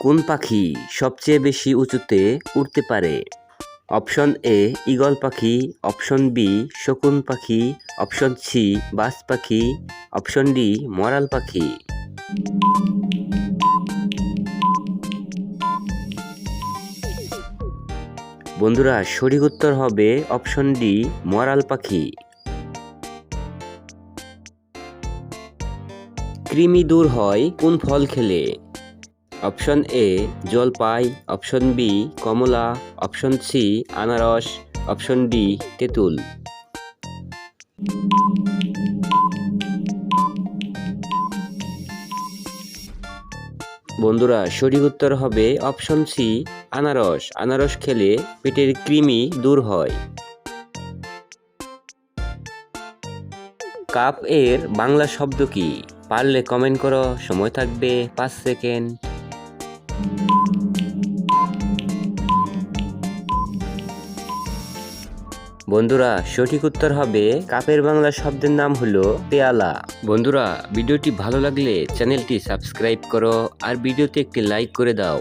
কোন পাখি সবচেয়ে বেশি উঁচুতে উড়তে পারে? অপশন এ ঈগল পাখি। অপশন বি শকুন পাখি। অপশন সি বাজ পাখি। অপশন ডি মরাল পাখি। বন্ধুরা, সঠিক উত্তর হবে অপশন ডি মরাল পাখি। কৃমি দূর হয় কোন ফল খেলে? অপশন এ জলপাই, অপশন বি কমলা, অপশন সি আনারস, অপশন ডি তেঁতুল। বন্ধুরা, সঠিক উত্তর হবে অপশন সি আনারস। আনারস খেলে পেটের কৃমি দূর হয়। কাপ এর বাংলা শব্দ কি? পারলে কমেন্ট করো, সময় থাকবে পাঁচ সেকেন্ড। বন্ধুরা, সঠিক উত্তর হবে কাপের বাংলা শব্দের নাম হলো পেয়ালা। বন্ধুরা, ভিডিওটি ভালো লাগলে চ্যানেলটি সাবস্ক্রাইব করো আর ভিডিওতে একটি লাইক করে দাও।